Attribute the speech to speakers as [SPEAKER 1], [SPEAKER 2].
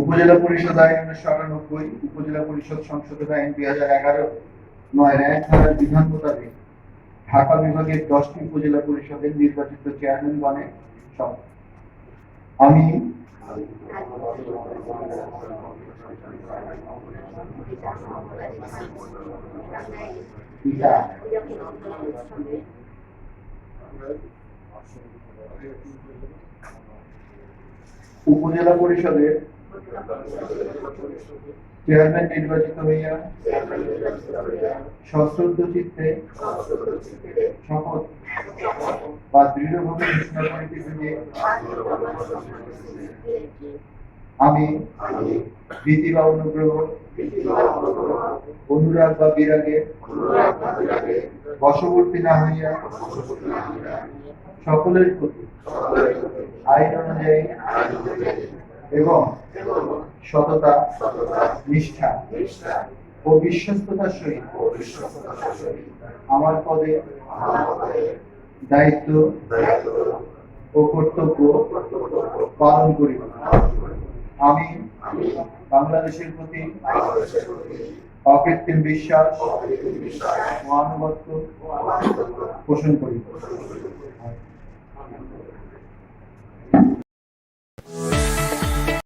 [SPEAKER 1] উপজেলা পরিষদ আইন উনিশশো আটানব্বই, উপজেলা পরিষদ সংশোধন আইন দুই হাজার এগারো, নয় এক ধারার বিধান মোতাবেক ঢাকা বিভাগের দশটি উপজেলা পরিষদের নির্বাচিত চেয়ারম্যান শপথ আমি উপজেলা পরিষদের চেয়ারম্যান নির্বাচিত হইয়া সশ্রদ্ধ চিত্তে শপথ বা দৃঢ়ভাবে ঘোষণা করিতেছি যে আমি বা অনুগ্রহ, অনুরাগ বা বিরাগে বশবর্তী না হইয়া সকলের প্রতি আইন অনুযায়ী এবং সততা, নিষ্ঠা ও বিশ্বস্ততার সহিত। আমার পদে দায়িত্ব ও কর্তব্য পালন করিব। আমি বাংলাদেশের প্রতি অকৃত্রিম বিশ্বাস ও আনুগত্য পোষণ করি